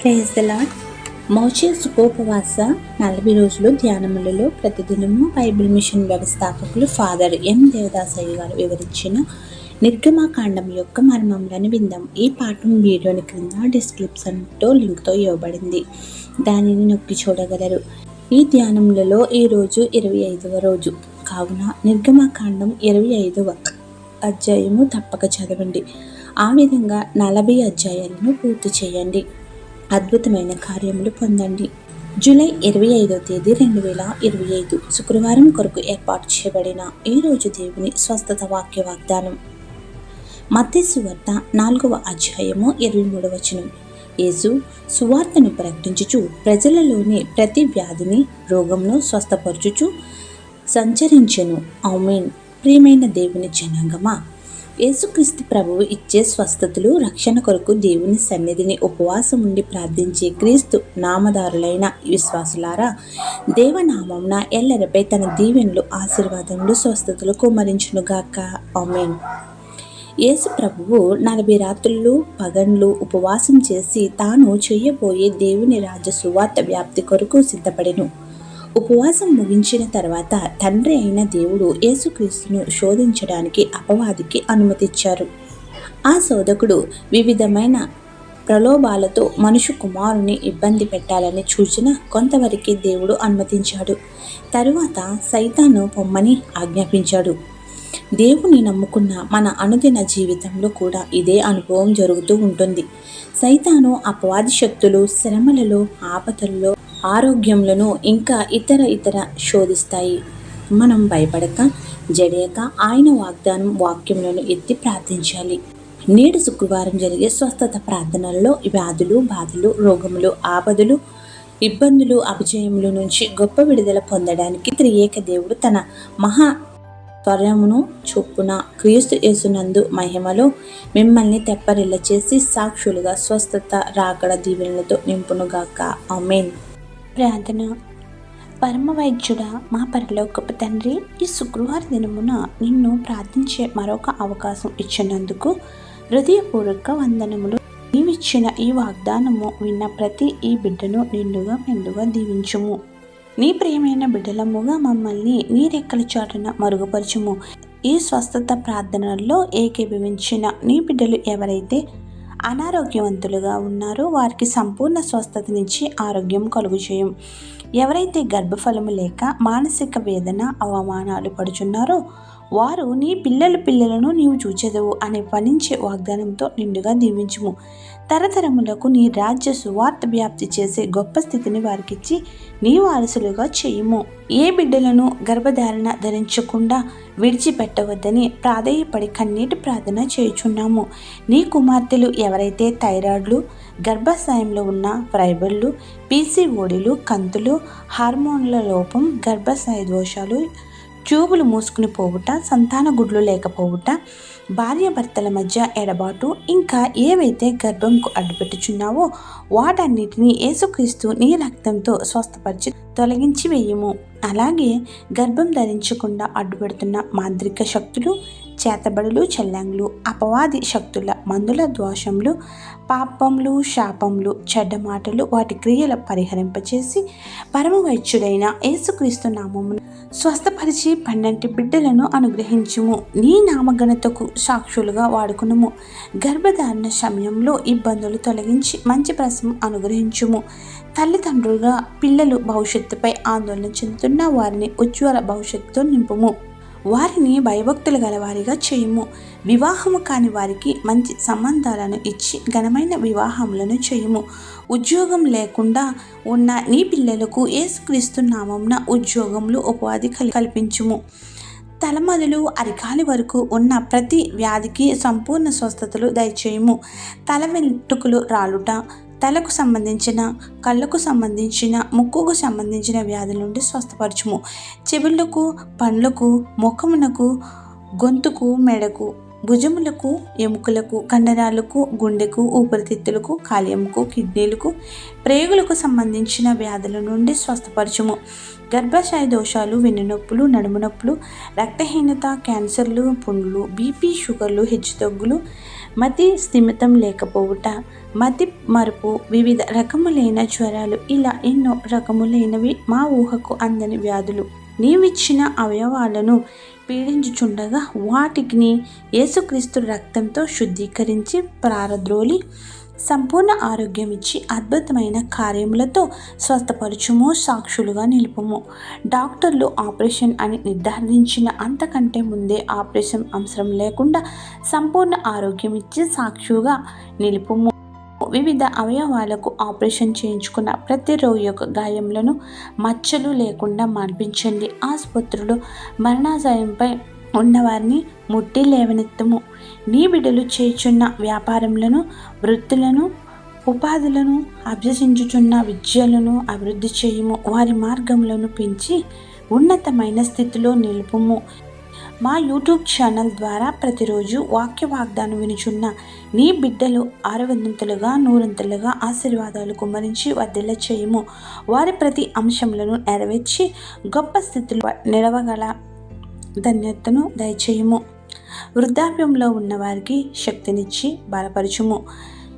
Praise the lord మోచే నలభై రోజులు ధ్యానములలో ప్రతిదినము బైబిల్ మిషన్ వ్యవస్థాపకులు ఫాదర్ ఎం దేవదాసయ్య గారు వివరించిన నిర్గమాకాండం యొక్క మర్మములను విందాం. ఈ పాఠం వీడియోని క్రింద డిస్క్రిప్షన్తో లింక్తో ఇవ్వబడింది. దానిని నొక్కి చూడగలరు. ఈ ధ్యానములలో ఈ రోజు ఇరవై ఐదవ రోజు. కావున నిర్గమాకాండం ఇరవై ఐదవ అధ్యాయము తప్పక చదవండి. ఆ విధంగా నలభై అధ్యాయాలను పూర్తి చేయండి. అద్భుతమైన కార్యములు పొందండి. జూలై ఇరవై ఐదో తేదీ రెండు వేల ఇరవై ఐదు శుక్రవారం కొరకు ఏర్పాటు చేయబడిన ఈ రోజు దేవుని స్వస్థత వాక్య వాగ్దానం. మత్స్సు వద్ద నాలుగవ అధ్యాయము ఇరవై మూడవ వచనం. యేసు సువార్తను ప్రకటించుచు ప్రజలలోని ప్రతి వ్యాధిని రోగంను స్వస్థపరచుచు సంచరించెను. ఔమేన్ ప్రియమైన దేవుని జనాంగమా యేసుక్రీస్తు ప్రభువు ఇచ్చే స్వస్థతలు రక్షణ కొరకు దేవుని సన్నిధిని ఉపవాసం ఉండి ప్రార్థించే క్రీస్తు నామదారులైన విశ్వాసులారా దేవనామంన ఎల్లరిపై తన దీవెనలు ఆశీర్వాదములు స్వస్థతలు కుమరించునుగాక ఆమెన్. యేసు ప్రభువు నలభై రాత్రులు పగన్లు ఉపవాసం చేసి తాను చేయబోయే దేవుని రాజ్య సువార్త వ్యాప్తి కొరకు సిద్ధపడెను. ఉపవాసం ముగించిన తర్వాత తండ్రి అయిన దేవుడు యేసుక్రీస్తును శోధించడానికి అపవాదికి అనుమతిచ్చారు. ఆ శోధకుడు వివిధమైన ప్రలోభాలతో మనుషు కుమారుని ఇబ్బంది పెట్టాలని చూచిన కొంతవరకు దేవుడు అనుమతించాడు. తరువాత సైతాను పొమ్మని ఆజ్ఞాపించాడు. దేవుని నమ్ముకున్న మన అనుదిన జీవితంలో కూడా ఇదే అనుభవం జరుగుతూ ఉంటుంది. సైతాను అపవాది శక్తులు శ్రమలలో ఆపదల్లో ఆరోగ్యములను ఇంకా ఇతర ఇతర శోధిస్తాయి. మనం భయపడక జడియక ఆయన వాగ్దానం వాక్యములను ఎత్తి ప్రార్థించాలి. నేడు శుక్రవారం జరిగే స్వస్థత ప్రార్థనల్లో వ్యాధులు బాధలు రోగములు ఆపదలు ఇబ్బందులు అపజయముల నుంచి గొప్ప విడుదల పొందడానికి త్రియేక దేవుడు తన మహా త్వరమును చొప్పున క్రీస్తు యేసునందు మహిమలో మిమ్మల్ని తెప్పరిల్ల చేసి సాక్షులుగా స్వస్థత రాకడ దీవెనలతో నింపునుగాక. అమేన్ ప్రార్థన. పరమ వైద్యుడ మా పరలోకపు తండ్రి ఈ శుక్రవార దినమున నిన్ను ప్రార్థించే మరొక అవకాశం ఇచ్చినందుకు హృదయపూర్వక వందనములు. నీవిచ్చిన ఈ వాగ్దానము విన్న ప్రతి ఈ బిడ్డను నిండుగా మెండుగా దీవించుము. నీ ప్రియమైన బిడ్డలముగా మమ్మల్ని నీ రెక్కల చాటున మరుగుపరచుము. ఈ స్వస్థత ప్రార్థనల్లో ఏకీభవించిన నీ బిడ్డలు ఎవరైతే అనారోగ్యవంతులుగా ఉన్నారో. వారికి సంపూర్ణ స్వస్థతనిచ్చి ఆరోగ్యం కలుగు చేయం ఎవరైతే గర్భఫలము లేక మానసిక వేదన అవమానాలు పడుచున్నారో వారు నీ పిల్లల పిల్లలను నీవు చూచెదవు అనే ఫలించే వాగ్దానంతో నిండుగా దీవించుము. తరతరములకు నీ రాజ్య సువార్త వ్యాప్తి చేసే గొప్ప స్థితిని వారికిచ్చి నీ వారసులుగా చేయుము. ఏ బిడ్డలను గర్భధారణ ధరించకుండా విడిచిపెట్టవద్దని ప్రాధేయపడి కన్నీటి ప్రార్థన చేయుచున్నాము. నీ కుమార్తెలు ఎవరైతే థైరాయిడ్లు గర్భాశయంలో ఉన్న ఫైబర్లు పీసీఓడిలు కంతులు హార్మోన్ల లోపం గర్భాశయ దోషాలు ట్యూబులు మూసుకుని పోవుట సంతాన గుడ్లు లేకపోవుట భార్యాభర్తల మధ్య ఎడబాటు ఇంకా ఏవైతే గర్భంకు అడ్డుపెట్టుచున్నావో వాటన్నిటినీ ఏసుక్రీస్తు నీ రక్తంతో స్వస్థపరిచి తొలగించి వేయము. అలాగే గర్భం ధరించకుండా అడ్డుపెడుతున్న మాంత్రిక శక్తులు చేతబడులు చెల్లంగులు అపవాది శక్తుల మందుల దోషములు పాపములు శాపములు చెడ్డ మాటలు వాటి క్రియల పరిహరింపచేసి పరమ వైద్యుడైన యేసుక్రీస్తు నామమును స్వస్థపరిచి పన్నెంటి బిడ్డలను అనుగ్రహించుము. నీ నామగణతకు సాక్షులుగా వాడుకునుము. గర్భధారణ సమయంలో ఇబ్బందులు తొలగించి మంచి ప్రసవం అనుగ్రహించుము. తల్లిదండ్రులుగా పిల్లలు భవిష్యత్తుపై ఆందోళన చెందుతున్న వారిని ఉజ్వల భవిష్యత్తుతో నింపుము. వారిని భయభక్తులు గలవారిగా చేయుము. వివాహము కాని వారికి మంచి సంబంధాలను ఇచ్చి ఘనమైన వివాహములను చేయుము. ఉద్యోగం లేకుండా ఉన్న నీ పిల్లలకు ఏసుక్రీస్తు నామంన ఉద్యోగంలో ఉపాధి కలి కల్పించుము. తలమదులు అరికాలి వరకు ఉన్న ప్రతి వ్యాధికి సంపూర్ణ స్వస్థతలు దయచేయము. తల వెంట్రుకలు రాలుట తలకు సంబంధించిన కళ్ళకు సంబంధించిన ముక్కుకు సంబంధించిన వ్యాధుల నుండి స్వస్థపరచుము. చెవులకు పండ్లకు ముఖమునకు గొంతుకు మెడకు భుజములకు ఎముకలకు కండరాలకు గుండెకు ఊపిరితిత్తులకు కాలేయముకు కిడ్నీలకు ప్రేగులకు సంబంధించిన వ్యాధుల నుండి స్వస్థపరచుము. గర్భాశయ దోషాలు వెన్నునొప్పులు నడుము నొప్పులు రక్తహీనత క్యాన్సర్లు పుండ్లు బీపీ షుగర్లు హెచ్చుతగ్గులు మతి స్థిమితం లేకపోవుట మతి మరుపు వివిధ రకములైన జ్వరాలు ఇలా ఎన్నో రకములైనవి మా ఊహకు అందని వ్యాధులు. నీవిచ్చిన అవయవాలను పీడించుచుండగా వాటిని యేసుక్రీస్తు రక్తంతో శుద్ధీకరించి ప్రారద్రోలి సంపూర్ణ ఆరోగ్యం ఇచ్చి అద్భుతమైన కార్యములతో స్వస్థపరచుము సాక్షులుగా నిలుపుము. డాక్టర్లు ఆపరేషన్ అని నిర్ధారించిన అంతకంటే ముందే ఆపరేషన్ అవసరం లేకుండా సంపూర్ణ ఆరోగ్యం ఇచ్చి సాక్షుగా నిలుపుము. వివిధ అవయవాలకు ఆపరేషన్ చేయించుకున్న ప్రతి రోగి యొక్క గాయములను మచ్చలు లేకుండా మార్పించండి ఆసుపత్రులు మరణాశయంపై ఉన్నవారిని ముట్టి లేవనెత్తము. నీ బిడ్డలు చేయుచున్న వ్యాపారములను వృత్తులను ఉపాధులను అభ్యసించుచున్న విద్యలను అభివృద్ధి చేయము. వారి మార్గములను పెంచి ఉన్నతమైన స్థితిలో నిలుపుము. మా యూట్యూబ్ ఛానల్ ద్వారా ప్రతిరోజు వాక్య వాగ్దానం వినుచున్న నీ బిడ్డలు ఆరవంతులుగా నూరంతులుగా ఆశీర్వాదాలు కుమ్మరించి వర్ధిల్ల చేయము. వారి ప్రతి అంశములను నెరవేర్చి గొప్ప స్థితిలో నిలవగల ధన్యతను దయచేయము. వృద్ధాప్యంలో ఉన్నవారికి శక్తినిచ్చి బలపరచుము.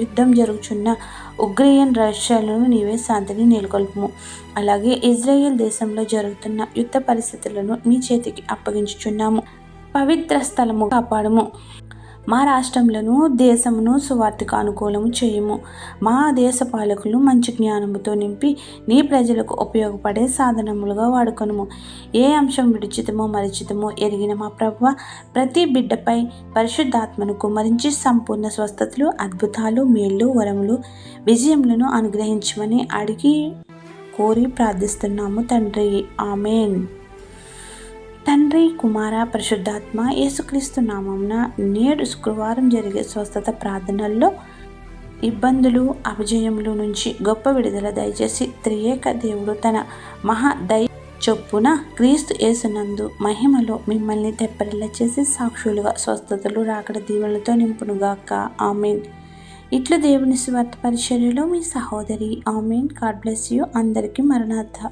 యుద్ధం జరుగుచున్న ఉగ్రయన్ రష్యాలను నీవే శాంతిని నెలకొల్పము. అలాగే ఇజ్రాయెల్ దేశంలో జరుగుతున్న యుద్ధ పరిస్థితులను మీ చేతికి అప్పగించుచున్నాము. పవిత్ర స్థలము కాపాడము. మా రాష్ట్రంలోను దేశమును సువార్తకు అనుకూలము చేయము. మా దేశ పాలకులు మంచి జ్ఞానముతో నింపి నీ ప్రజలకు ఉపయోగపడే సాధనములుగా వాడుకొనుము. ఏ అంశం విడిచితమో మరిచితమో ఎరిగిన మా ప్రభు ప్రతి బిడ్డపై పరిశుద్ధాత్మను కుమరించి సంపూర్ణ స్వస్థతలు అద్భుతాలు మేళ్ళు వరములు విజయములను అనుగ్రహించమని అడిగి కోరి ప్రార్థిస్తున్నాము తండ్రి. ఆమెన్. తండ్రి కుమార పరిశుద్ధాత్మ యేసుక్రీస్తు నామంన నేడు శుక్రవారం జరిగే స్వస్థత ప్రార్థనల్లో ఇబ్బందులు అపజయములు నుంచి గొప్ప విడుదల దయచేసి త్రియేక దేవుడు తన మహా దయ చొప్పున క్రీస్తు యేసునందు మహిమలో మిమ్మల్ని తెప్పరిల్ల చేసి సాక్షులుగా స్వస్థతలు రాకడ దీవెనలతో నింపునుగాక ఆమెన్. ఇట్లు దేవుని స్వార్థ పరిచర్యలో మీ సహోదరి ఆమెన్. God bless you. అందరికీ మరణార్థ.